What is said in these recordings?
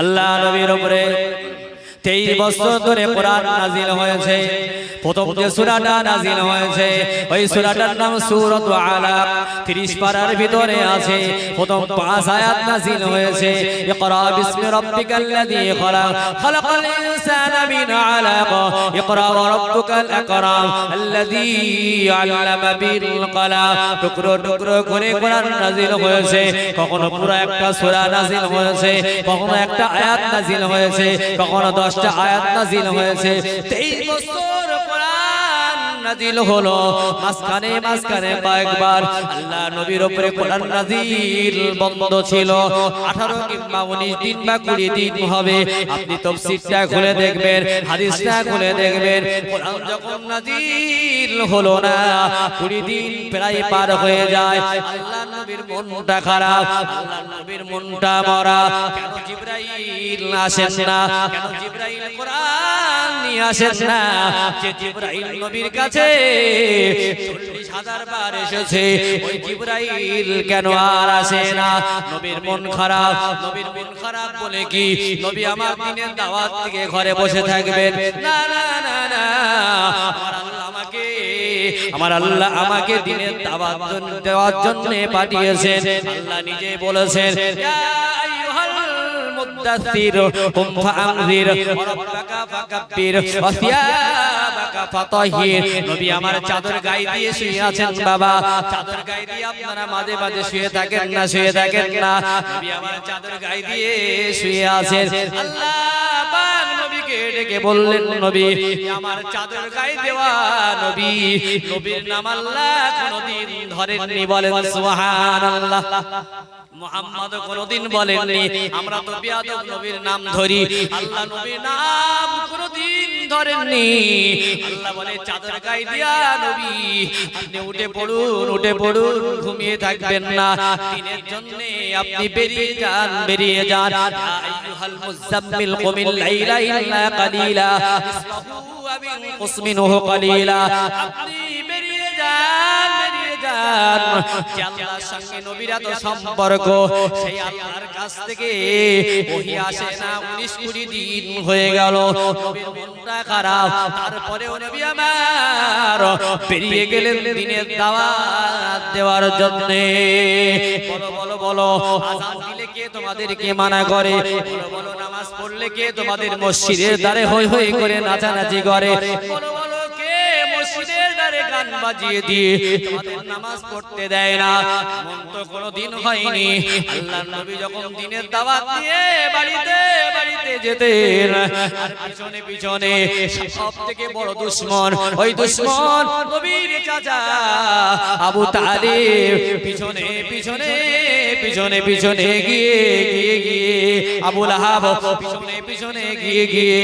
আল্লাহ নবীর উপরে তেইশ বছর ধরে কোরআন নাজিল হয়েছে। প্রথম যে সূরাটা নাজিল হয়েছে, ওই সুরাটার নাম সুরত আলাক 30 পারার ভিতরে আছে, প্রথম পাঁচ আয়াত নাজিল হয়েছে, ইকরা বিসমি খলাক, খলাকাল ইনসানা মিন আলাক, ইকরা ওয়া আকরাম, আল্লাযী আল্লামা বিল কলাম। টুকরো টুকরো করে কোরআন নাজিল হয়েছে, কখনো পুরো একটা সূরা নাজিল হয়েছে, কখনো একটা আয়াত নাজিল হয়েছে, কখনো দশটা আয়াত নাজিল হয়েছে। তেইশ বছর নাজিল হলো। মাঝখানে মাঝখানে কয়েকবার আল্লাহ নবীর উপরে কোরআন নাজিল বন্ধ ছিল। আঠারো কিংবা উনিশ দিন বা কুড়ি দিন হবে। আপনি তফসিরটা খুলে দেখবেন, হাদিসটা খুলে দেখবেন। কোরআন যখন নাজিল হলো না, কুড়ি দিন প্রায় পার হয়ে যায়। আল্লাহ নবীর মনটা খারাপ, আল্লাহ নবীর মনটা মরা। কেন জিব্রাইল আসেন না? কেন জিব্রাইল কোরআন নিয়ে আসেন না। জিব্রাইল নবীর কাছে চল্লিশ হাজার বার এসেছে, ওই জিব্রাইল কেন আর আসে না? নবীর মন খারাপ, নবীর মন খারাপ বলে কি? নবী আমার দিনের দাওয়াত থেকে ঘরে বসে থাকবেন। না না না না। আমাকে, আমার আল্লাহ আমাকে দিনের দাওয়াত দেওয়ার জন্য পাঠিয়েছেন। আল্লাহ নিজে বলেছেন ইয়া আইয়ুহাল মুদ্দাথির কুম ফাআনজির ওয়ারাব্বাকা ফাকাব্বির নবী আমার চাদর গায়ে দিয়ে শুয়ে আছেন বাবা। চাদর গায়ে দিয়ে আপনারা মাঝে মাঝে শুয়ে থাকেন না, শুয়ে থাকেন না। নবী আমার চাদর গায়ে দিয়ে শুয়ে আছেন। আল্লাহ পাক নবীকে ডেকে বললেন, নবী, আমার চাদর গায়ে দেওয়া নবী। নবীর নাম আল্লাহ কোনদিন ধরেননি বলেন, সুবহানাল্লাহ। মোহাম্মদ কোনদিন বলেননি আমরা তো বিয়াদব নবীর নাম ধরি। আল্লাহ নবীর নাম কোনদিন ধরেননি। আল্লাহ বলে চাদর গায়ে দিয়া নবী আপনি উঠে পড়ুন উঠে পড়ুন ঘুমিয়ে থাকবেন না। দিনের জন্য আপনি বেরিয়ে যান বেরিয়ে যান। ইয়া আইয়ুহাল মুজাম্মিল কুমিল লাইলা ইল্লা কালিলা। ইসমাহু আবিন কুসমিনহু কালিলা। আপনি বেরিয়ে যান বেরিয়ে যে আল্লাহর সঙ্গে নবীর এত সম্পর্ক। সেই আল্লাহর কাছ থেকে ওহি আসে না উনিশ কুড়ি দিন হয়ে গেল। নবীর মনটা খারাপ। তারপরেও নবী আমার পেরিয়ে গেলেন দিনের দাওয়াত দেওয়ার জন্য। বলো বলো বলো আজান দিলে কে তোমাদেরকে মানা করে? বলো বলো নামাজ পড়লে কে তোমাদের মসজিদের দ্বারে হই হই করে নাচানাচি করে? বলো গান বাজিয়ে দিয়ে তোমাদের নামাজ পড়তে দেয় না। মন তো কোনোদিন হয়নি। আল্লাহ নবী যখন দিনের দাওয়াত দিয়ে বাড়িতে বাড়িতে যেতেন, আর পিছনে পিছনে সব থেকে বড় দুশ্মন, ওই দুশ্মন নবীর চাচা আবু তালিব। পিছনে পিছনে পিছনে পিছনে গিয়ে গিয়ে গিয়ে। আবু লাহাব পিছনে পিছনে গিয়ে গিয়ে।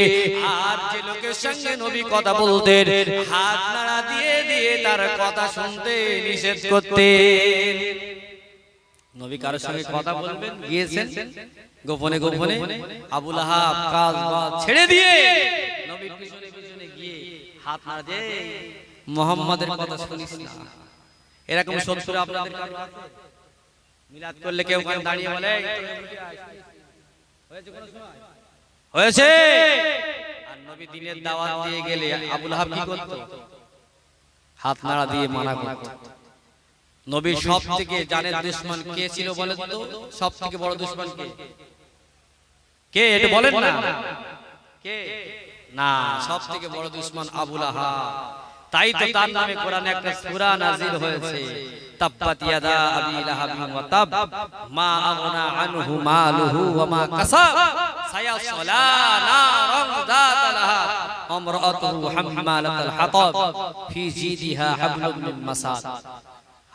আর যে লোকের সঙ্গে নবী কথা বলতেন হাত নাড়া দিয়ে দিয়ে তার কথা শুনতে নিষেধ করতেন। নবী কারোর সঙ্গে কথা বলবেন গিয়েছেন? গোপনে গোপনে আবুল আহাব কাজ ছেড়ে দিয়ে নবীর পিছনে পিছনে গিয়ে হাত নাড়া দিয়ে মোহাম্মদের কথা শুনিস না। এরকম শত্রু আপনাদের কারও আছে? মিলাদ করলে কেউ ওখানে দাঁড়িয়ে বলে। হয়েছে আর নবী দিনের দাওয়াত দিয়ে গেলে আবুল আহাব কি করতো? হাত নাড়া দিয়ে মানা করতো। নবীর সব থেকে জানের দুশ্মন কে ছিল বলেন তো? সব থেকে বড় দুশ্মন কে? কে? এটা বলেন না। কে? না সব থেকে বড় দুশ্মন আবুল আহাব। তাই তো তার নামে কোরআনে একটা সূরা নাজিল হয়েছে। তাব্বাত ইয়াদা আবি লাহাবিন ওয়া তাব। মা আগনা আনহু মালুহু ওয়া মা কাসাব। সায়াসলা নারান যাতা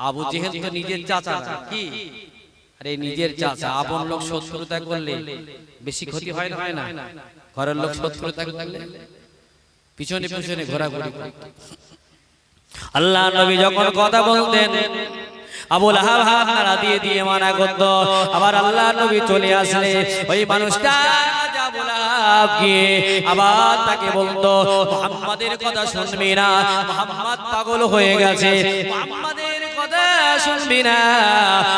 আবু জেহেল তো নিজের চাচা কি? আরে নিজের চাচা আপন লোক শত্রুতা করলে বেশি ক্ষতি হয় না? হয় না। ঘরের লোক শত্রুতা করলে পিছনে পিছনে ঘোরাঘুরি করত। আল্লাহ নবী যখন কথা বলতেন, আবুল দিয়ে দিয়ে মানা করত। আবার আল্লাহ নবী চলে আসলে ওই মানুষটা আবার তাকে কথা শুনবি না, মোহাম্মদ পাগল হয়ে গেছে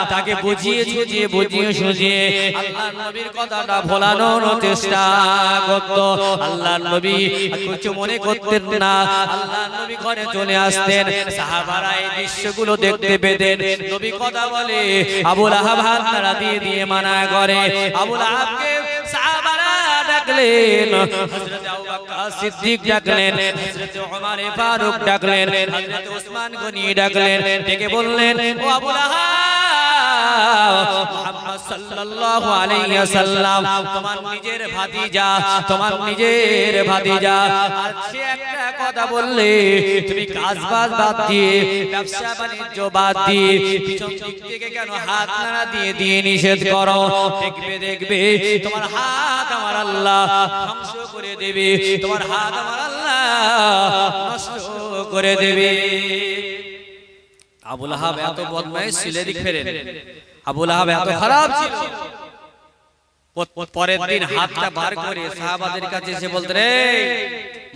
তাকে বুঝিয়ে সুঝিয়ে বুঝিয়ে সুঝিয়ে আল্লাহ নবীর কথাটা ভোলানোর চেষ্টা করত। আল্লাহ নবী কিছু মনে করতেন না। আল্লাহ নবী ঘরে চলে আসতেন। সাহাবারা এই দৃশ্যগুলো দেখতে পেতেন। নবী কথা বলে, আবুল আহাব দিয়ে দিয়ে মানা করে। আবুল আহাবকে ডাকলেন। হযরত আবু বকর সিদ্দিক ডাকলেন, হযরত ওমর ফারুক ডাকলেন, হযরত ওসমান গনি ডাকলেন, ডেকে বললেন, ও আহাব মুহাম্মদ সাল্লাল্লাহু দেখবে, তোমার হাত আমার আল্লাহ ধ্বংস করে দেবে। তোমার হাত আমার আল্লাহ করে দেবে। আবুল এত ফেরেন। আবুল এত খারাপ ছিল। পরের দিন হাতটা বার করে সাহাবাদের কাছে এসে বলতে, রে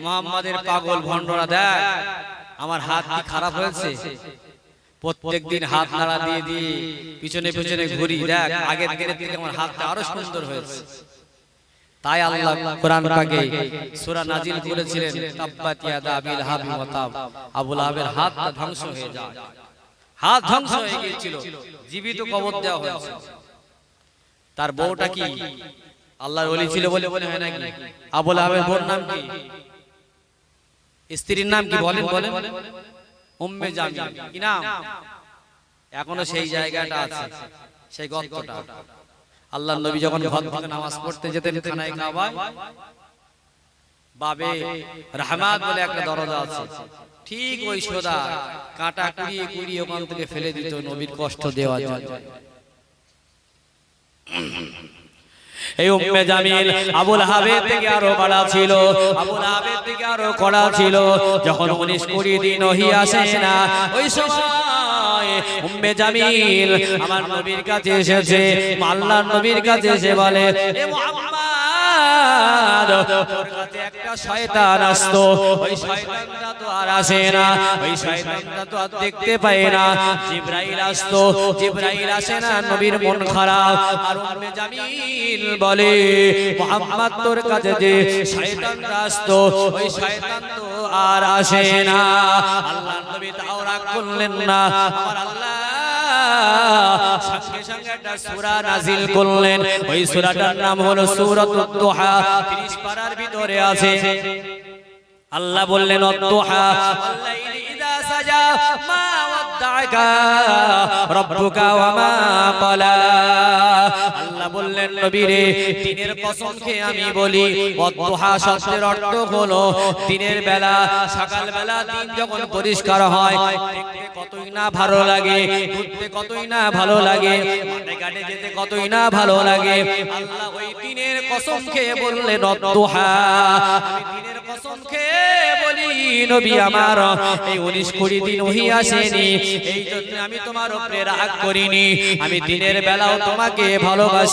মোহাম্মদের পাগল ভণ্ডরা, দেখ, আমার হাত কি খারাপ হয়েছে? প্রত্যেক দিন হাত নাড়া দিয়ে দিয়ে পিছনে পিছনে ঘুরি, দেখ, আগের দিনের থেকে আমার হাতটা আরও সুন্দর হয়েছে। তাই আল্লাহ কোরআন পাকে সূরা নাজিল করেছিলেন তাব্বাত ইয়াদা আবিল হাবি ওয়া তাব। আবুল আহাবের হাতটা ধ্বংস হয়ে যায়। হাত ধ্বংস হয়ে গিয়েছিল। জীবিত কবর দেওয়া হয়েছে। তার বউটা কি? আল্লাহর ওলি ছিল বলে বলে হয় নাকি? আবুল আহাবের বোন নাম কি? স্ত্রীর নাম কি? বলেন বলেন উম্মে জামিল। কি নাম? এখনও সেই জায়গাটা আছে। সেই গর্তটা। আল্লাহ নবী যখন ঘর থেকে নামাজ পড়তে যেতেন খানায় কাবায় বাবে রহমাত বলে একটা দরজা আছে। ঠিক ওই সোদা কাটা কুড়িয়ে কুড়িয়ে ওখান থেকে ফেলে দিত নবীর কষ্ট দেওয়ার জন্য। এই উম্মে জামিল আবুল হাবের থেকে আরও কড়া ছিল। আবুল হাবের থেকে আরও কড়া ছিল। যখন উনিশ কুড়ি দিন ওহি আসে না ওই সময় উম্মে জামিল। আমার নবীর কাছে এসেছে আল্লাহর নবীর কাছে এসে বলে এ তোর কাছে একটা শয়তান আসতো। ওই শয়তানটা তো আর আসে না। ওই শয়তানটা তো আর দেখতে পায় না। জিব্রাইল আসতো। জিব্রাইল আসে না নবীর মন খারাপ। আর উম্মে জামিল বলে মুহাম্মদ তোর কাছে যে শয়তানটা আসতো ওই শয়তান তো আর আসে না। আল্লাহ নবী তাও রাগ করলেন না। আমার আল্লাহ সঙ্গে সঙ্গে একটা সূরা নাজিল করলেন। ওই সূরাটার নাম হলো সূরাতুদ দুহা। 30 পারার ভিতরে আছে। আল্লাহ বললেন অদ্দুহা আল্লাহ বললেন, নবীরে, দিনের কসম খেয়ে আমি বলি, অদ্দুহা শব্দের অর্থ হলো, দিনের বেলা সকাল বেলা দিন যখন পরিষ্কার হয়, দেখতে কতই না ভালো লাগে, ঘুরতে কতই না ভালো লাগে মাঠে ঘাটে যেতে কতই না ভালো লাগে। আল্লাহ ওই দিনের কসম খেয়ে বললেন, অদ্দুহা। দিনের কসম খেয়ে বলি, নবী আমার, এই উনিশ কুড়ি দিন ওহি আসেনি, এই জন্য আমি তোমার উপরে রাগ করিনি, আমি দিনের বেলাও তোমাকে ভালোবাসি।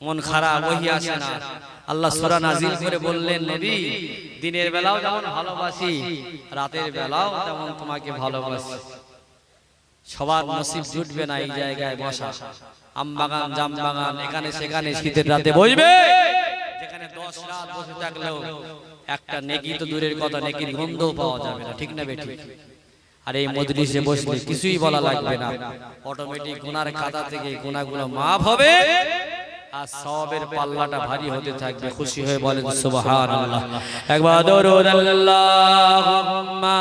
মন খারাপ ওহি আসে না। আল্লাহ সূরা নাজিল করে বললেন নবী দিনের বেলাও যেমন ভালোবাসি রাতের বেলাও তেমন তোমাকে ভালোবাসি। সবার নসিব জুটবে না এই জায়গায় বসা। আমবাগান জামবাগান এখানে সেখানে শীতের রাতে বসবে। যেখানে দশ রাত বসে থাকলেও একটা নেকি তো দূরের কথা নেকির গন্ধ পাওয়া যাবে না ঠিক না বেটি? আর এই মজলিসে বসলে কিছুই বলা লাগবে না। অটোমেটিক গুনার খাতা থেকে গুনাগুলো মাফ হবে। আর সবের পাল্লাটা ভারী হতে থাকবে খুশি হয়ে বলেন সুবহানাল্লাহ। একবার দরুদ আল্লাহুম্মা।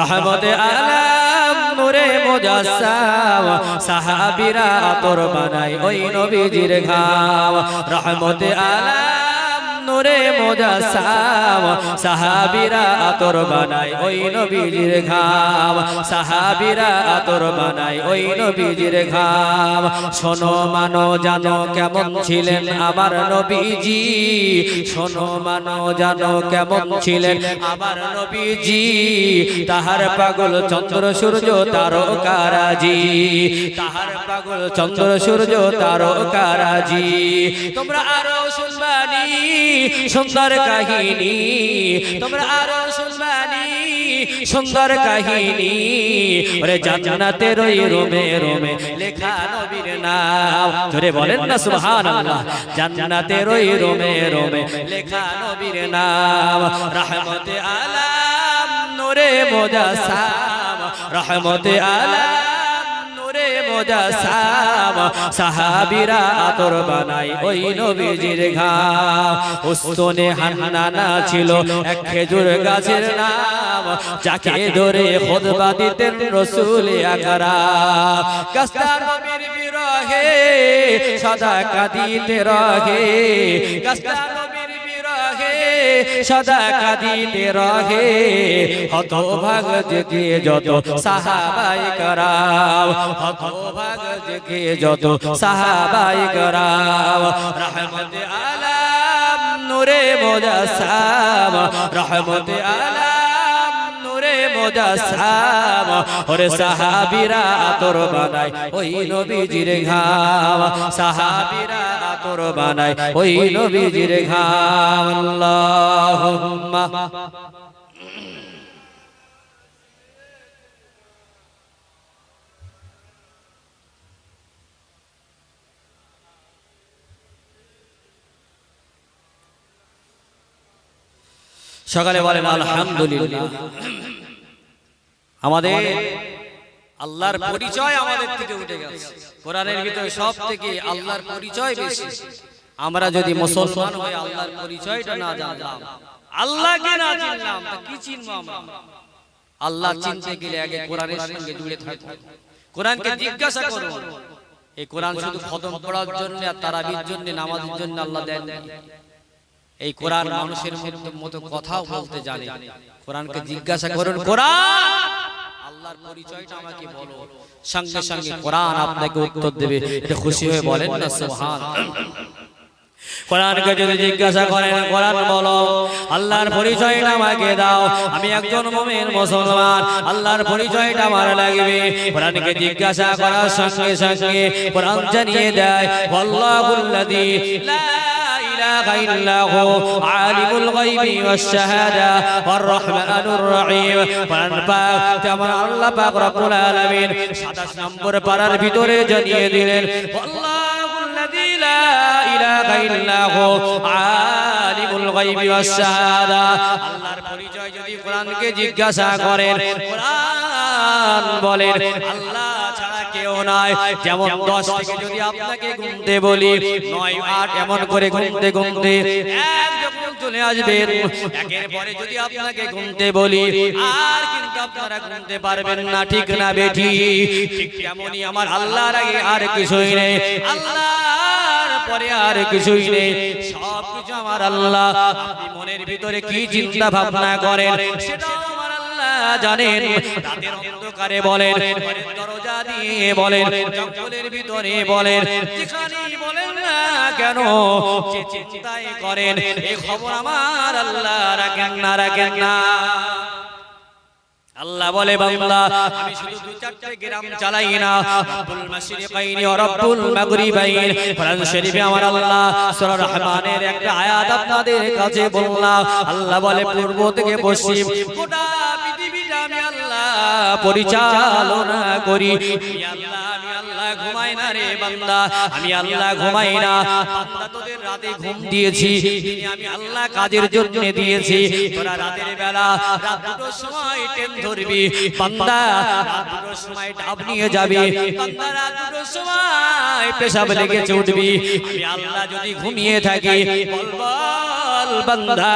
রহমতে আলাম নূরে মুজাসসাম সাহাবীরা তোর বানাই ওই নবীজির ঘাম। রহমতে আলাম নূরে মোজাসাম সাহাবিরা আতর বানায় ওই নবীজির ঘাম। সাহাবিরা আতর বানায় ওই নবীজির ঘাম। শোনো মানো, জানো কেমন ছিলেন আমার নবীজি। শোনো মানো, জানো কেমন ছিলেন আমার নবীজি। তাহার পাগল চন্দ্র, সূর্য, তারকারাজি। তাহার পাগল চন্দ্র, সূর্য, তারকারাজি। তোমরা আরও শুনবানি সুন্দর কাহিনী। তোমরা আরও শুনবানি। সুন্দর কাহিনী। ওরে জান্নাতের ওই রোমে রোমে। লেখা নবীর নাম। ধরে বলেন না সুবহানাল্লাহ। জান্নাতের ওই রোমে রোমে। লেখা নবীর নাম। রহমতে আলাম নূরে মোজাসাম। রহমতে আলাম মোজাসাম, সাহাবীরা আতর বানাই ওই নবীজির ঘাম উস্তনে হান্নানা ছিল, এক খেজুর গাছের নাম, যাকে ধরে খুতবা দিতেন রাসূল আকরাম গাছটা নবীর বিরহে সদা কাঁদিতে রহে। গাছটা সদা কাঁদিতে রহে। হত ভাগ যে যত সাহাবাই করাও হত ভাগ যে যত সাহাবাই করাও রহমতে আলাম, নূরে মোজাসাম, রহমতে আলাম। মোজাসাম ওরে সাহাবিরা আতর বানায়, ওই নবীজির ঘাম। বানায়, ওই নবীজির ঘাম। আল্লাহুম্মা। সকালে বলেন, আলহামদুলিল্লাহ। আমাদের আল্লাহর পরিচয় আমাদের থেকে উঠে গেছে। কোরআনের ভিতরে সব থেকে আল্লাহর পরিচয় বেশি। আমরা যদি মুসলমান হয়ে আল্লাহর পরিচয়টা না জানলাম আল্লাহকে না চিনলাম তা কি চিনবো আমরা? আল্লাহ চিনতে গেলে আগে কোরআনের সঙ্গে জুড়ে থাকব কোরআনকে জিজ্ঞাসা করুন এই কোরআন শুধু খতম পড়ার জন্য আর তারাবির জন্য নামাজের জন্য আল্লাহ দেন এই কোরআন মানুষের মতো কথাও বলতে জানে। কোরআনকে জিজ্ঞাসা করুন কোরআন আল্লাহর পরিচয়টা আমাকে বলো। সঙ্গে সঙ্গে কোরআন আপনাকে উত্তর দেবে। এটা খুশি হয়ে বলেন না সুবহান। কোরআনকে যদি জিজ্ঞাসা করেন কোরআন বলো আল্লাহর পরিচয়টা আমাকে দাও। আমি একজন মুমিন মুসলমান আল্লাহর পরিচয়টা আমার লাগবে। কোরআনকে জিজ্ঞাসা করার সঙ্গে সঙ্গে কোরআন জানিয়ে দেয় আল্লাহুল্লাযী লা إله إلا هو عالم الغيب والشهادة والرحمن الرحيم কোরআন পাক তেমন আল্লাহ পাক রব্বুল আলামিন 27 নম্বর পারার ভিতরে জানিয়ে দিলেন আল্লাহুল্লাযী লা ইলাহা ইল্লা হু আলিমুল গায়বি ওয়াস শাহাদা আল্লাহর পরিচয় যদি কোরআনকে জিজ্ঞাসা করেন কোরআন বলেন আল্লাহ ছাড়া কেউ নাই। যেমন 10 থেকে যদি আপনাকে গুনতে বলি 9 8 এমন করে এক যখন চলে আসবেন, একের পরে যদি আপনাকে গুনতে বলি, আর কিন্তু আপনারা গুনতে পারবেন না, ঠিক না বেঠি ঠিক আমার আল্লাহর আগে আর কিছুই নেই। আল্লাহর পরে আর কিছুই নেই। সব কিছু আমার আল্লাহ। মনের ভিতরে কি চিন্তা ভাবনা করেন? আল্লাহ জানেন। রাতের অন্ধকারে বলেন, দরজা দিয়ে বলেন, জঙ্গলের ভিতরে বলেন বলেন না কেন চিন্তাই করেন এই খবর আমার আল্লাহ রাখেন না রাখেন না। আল্লাহ বলে বাংলা আমি শুধু গ্রাম চালাই না একটা আয়াত আপনাদের কাছে বললাম। আল্লাহ বলে, পূর্ব থেকে পশ্চিম, গোটা পরিচালনা করি। আল্লাহ ঘুমাই না রে বান্দা। আমি আল্লাহ ঘুমাই না। তোদের রাতে ঘুম দিয়েছি। আমি আল্লাহ কাজের জন্য দিয়েছি। তোরা রাতের বেলা রাত দুটোর সময় ট্রেন ধরবি। বান্দা রাত দুটোর সময় ডাব নিয়ে যাবি। বান্দা রাত দুটোর সময় পেশাব লেগেছে উঠবি। আমি আল্লাহ যদি ঘুমিয়ে থাকি বল বল বান্দা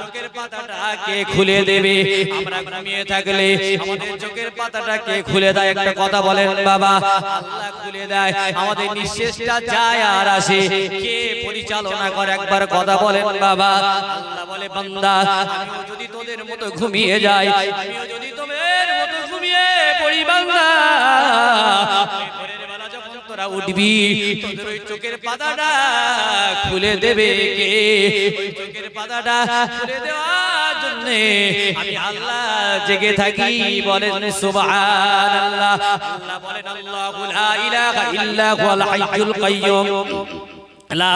চোখের পাতাটা কে খুলে দেবে। আমরা ঘুমিয়ে থাকলে আমাদের চোখের পাতাটা কে খুলে দেয়। একটা কথা বলেন, বাবা, আল্লাহ খুলে দেয়। আমাদের নিঃশেষটা যায় আর আসে। কে পরিচালনা করে? একবার কথা বলেন, বাবা। আল্লাহ বলে, বান্দা, আমিও যদি তোদের মতো ঘুমিয়ে যাই, আমিও যদি তোদের মতো ঘুমিয়ে পড়ি, বান্দা। তোরা উঠবি? তোদের ওই চোখের পাতাটা খুলে দেবে কে? ওই চোখের পাতাটা খুলে দেওয়ার জন্য আমি আল্লাহ জেগে থাকি, বলেন সুবহানাল্লাহ। আল্লাহ বলেন, আল্লাহু লা ইলাহা ইল্লা হুয়াল হাইয়ুল কাইয়্যুম। লা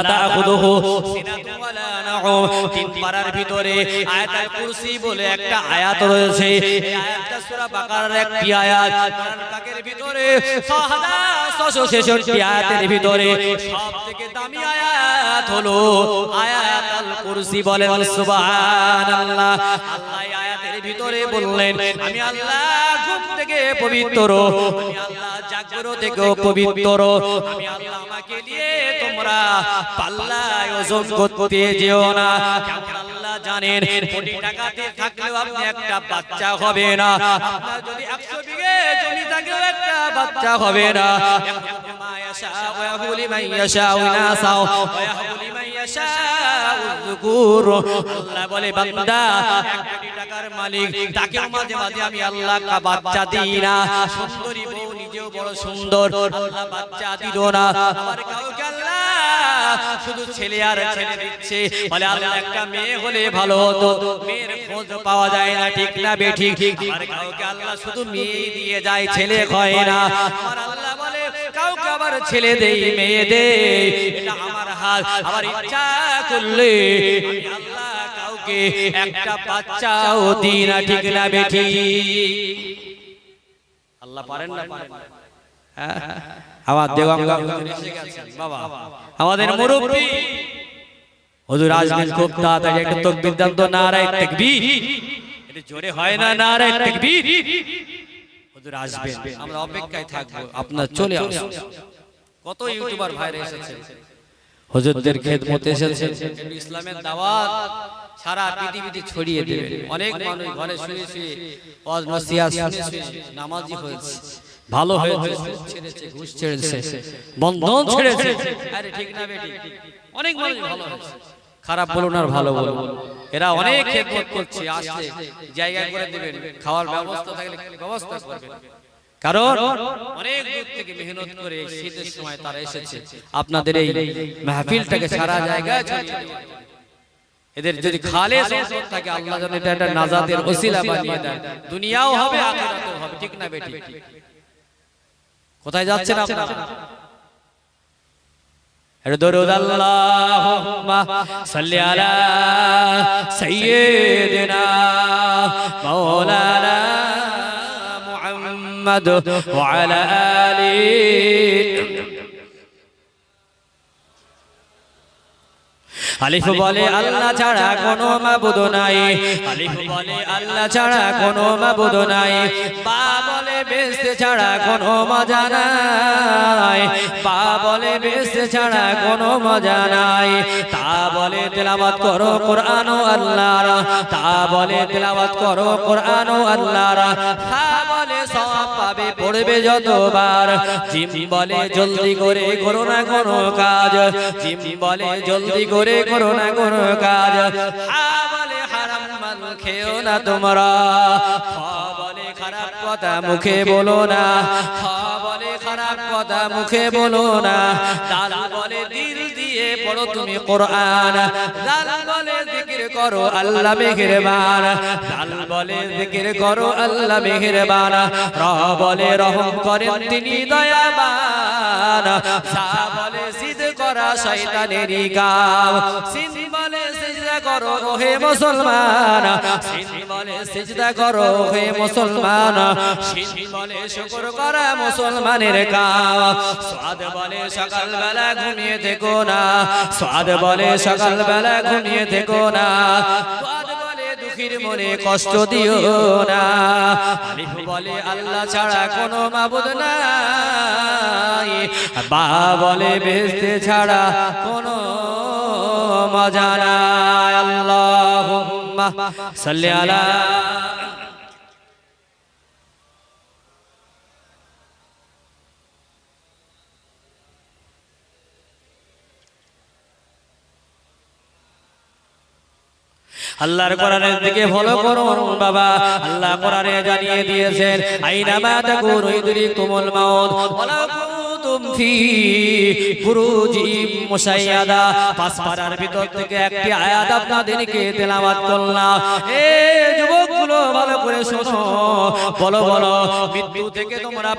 ওয়ালা নাউম। তিন পারার ভিতরে আয়াতুল কুরসি বলে একটা আয়াত রয়েছে। এই আয়াতটা সূরা বাকারার একটি আয়াত। পাকের ভিতরে 6666 আয়াতের ভিতরে সবথেকে দামি আয়াত হলো আয়াতুল কুরসি বলেন সুবহানাল্লাহ। আল্লাহ আয়াতের ভিতরে বললেন আমি আল্লাহ ঘুম থেকে পবিত্র আমি আল্লাহ জাগ্রত থেকেও পবিত্র আমি আল্লাহ আমাকে নিয়ে তোমরা পাল্লায় ওজন করতে যেও না। আল্লাহ জানেন কোটি টাকাতে থাকলেও আপনি একটা বাচ্চা হবে না। আপনার যদি 100 বিঘে জমি বাচ্চা হবে না মাঝে মাঝে আমি আল্লাহ বাচ্চা দিই না। সুন্দরী বউ নিজেও বড় সুন্দর। বাচ্চা দিল না। শুধু ছেলে আর ছেলে দিচ্ছে। বলে, আল্লাহ, একটা মেয়ে হলে ভালো হতো। মেয়ের খোঁজ পাওয়া যায় না, ঠিক না, বেঠিক। আমার কাউকে আল্লাহ শুধু মেয়ে দিয়ে যায়, ছেলে হয় না। আমার আল্লাহ বলে, কাউকে আবার ছেলে দেই, মেয়ে দেই। এটা আমার হাল, আমার ইচ্ছা করলে আল্লাহ কাউকে একটা বাচ্চাও দিই না, ঠিক না, বেঠিক। আল্লাহ পারেন না পারেন না? আমার গেছেন, বাবা আমাদের মুরব্বী। হুজুর আসবেন খুব তাড়াতাড়ি একটা তকবীর দান তো নারায়ে তাকবীর। এটা জোরে হয় না নারায়ে তাকবীর? হুজুর আসবেন। আমরা অপেক্ষায় থাকব। আপনার চলে আসুন। কত ইউটিউবার ভাইরা এসেছে। হুজুরদের খেদমতে এসেছে। ইসলামের দাওয়াত সারা পৃথিবীতে ছড়িয়ে দেবেন অনেক মানুষ ঘরে শুয়ে শুয়ে নামাজি হয়েছে। ভালো হয়েছে। ছেড়েছে ঘুষ ছেড়েছে। বন্ধন ছেড়েছে। আরে ঠিক না বেটি অনেক মানুষ ভালো হয়েছে। খারাপ বলুন আর ভালো বলুন এরা অনেক খেদমত করছে আসছে জায়গা করে দেবেন। খাওয়ার ব্যবস্থা থাকলে ব্যবস্থা করবেন। কারণ অনেক দূর থেকে মেহনত করে শীতের সময় তারা এসেছে। আপনাদের এই মাহফিলটাকে সারা জায়গায়। এদের যদি খালে থাকে আল্লাহ যেন এটা একটা নাজাতের ওসিলা বানিয়ে দেন। দুনিয়াও হবে আখিরাতেও হবে। ঠিক না বেটি কোথায় যাচ্ছেন আপনারা? আলা মুহাম্মদ ওয়া আলা আলিহি আলিফ বলে আল্লাহ ছাড়া কোনো মাবুদ নাই। আলিফ বলে আল্লাহ ছাড়া কোনো মাবুদ নাই। বা বলে বেসতে ছাড়া কোনো মজা নাই। বা বলে বেসতে ছাড়া কোনো মজা নাই। তা বলে তেলাওয়াত করো কোরআন ও আল্লাহর। তা বলে তেলাওয়াত করো কোরআন ও পাবে পড়বে যতবার। জিম বলে জলদি করে করো না কোনো কাজ। জিম বলে জলদি করে করো না কোনো কাজ। খেও না তোমরা। বলে খারাপ কথা মুখে বলো না। বলে খারাপ কথা মুখে বলো না। দাল বলে দিয়ে পড়ো তুমি কোরআন। দাল বলে জিকির করো আল্লাহ মেহেরবান। দাল বলে জিকির করো আল্লাহ মেহেরবান। র বলে রহম করেন তিনি দয়াবান। সা বলে সিদ করা শয়তানেরই কাম। সিন করো ওহে মুসলমান। সিজদা করো মুসলমান। বলে করা মুসলমানের সাদ বলে সকাল বেলা ঘুমিয়ে থেকো না। সাদ বলে সকাল বেলা ঘুমিয়ে না। দুঃখীর মনে কষ্ট দিও না। বলে আল্লাহ ছাড়া কোনো মাবুদ নাই। বা বলে বেহেশতে ছাড়া কোনো আল্লাহর কোরআনের দিকে ফলো করুন, বাবা। আল্লাহ কোরআনে জানিয়ে দিয়েছেন আইনাবাদ গুরুই দুরি তুমুল মাউত ওয়ালা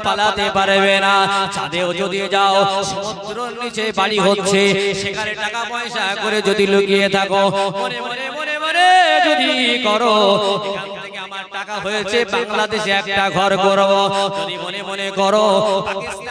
পালাতে পারবে না। চাঁদেও যদি যাও, সমুদ্রের নিচে বাড়ি হচ্ছে, সেখানে টাকা পয়সা করে যদি লুকিয়ে থাকো যদি করো টাকা হয়েছে, বাংলাদেশে একটা ঘর করব। মনে মনে করো, পাকিস্তানে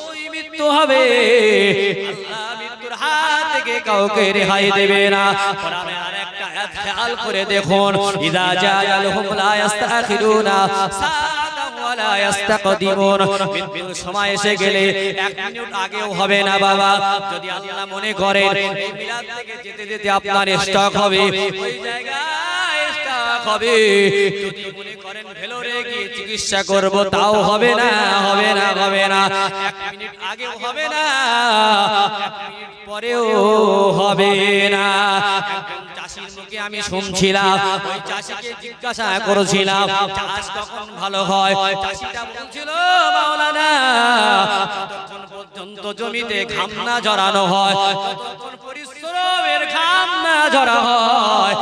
মৃত্যু হবে। আল্লাহ মৃত্যুর হাত থেকে কাউকে রেহাই দেবে না। আরেকটা খেয়াল করে দেখুন। ইদা ইস্তাখিরুনা সময় এসে গেলে এক মিনিট আগেও হবে না বাবা। যদি আল্লাহ মনে করেন এই যেতে যেতে আপনার স্টক হবে। ওই জায়গায় স্টক হবে। যদি মনে করেন ভেলোরে গিয়ে চিকিৎসা করব তাও হবে না হবে না হবে না এক মিনিট আগেও হবে না। পরেও হবে না। একজন চাষির মুখে আমি শুনছিলাম ওই চাষিকে জিজ্ঞাসা করেছিলাম চাষ কখন ভালো হয়? চাষিটা বলছিল মাওলানা যতক্ষণ পর্যন্ত জমিতে ঘাম না জড়ানো হয় ততক্ষণ পরিশ্রমের ঘাম না জড়া হয়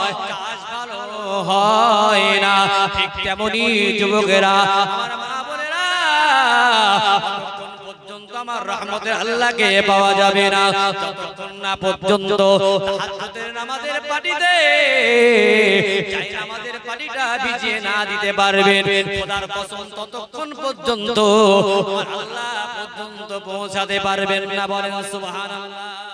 হয় না। ঠিক তেমনি যুবকেরা আমার মা বোনেরা পর্যন্ত আমার রহমতের আল্লাহকে পাওয়া যাবে না যতক্ষণ না পর্যন্ত তাহাজ্জুদের নামাজের পাটিতে চাই পাটিটা ভিজিয়ে না দিতে পারবেন। খোদার কসম ততক্ষণ পর্যন্ত আল্লাহ পর্যন্ত পৌঁছাতে পারবেন না বলেন সুবহানাল্লাহ।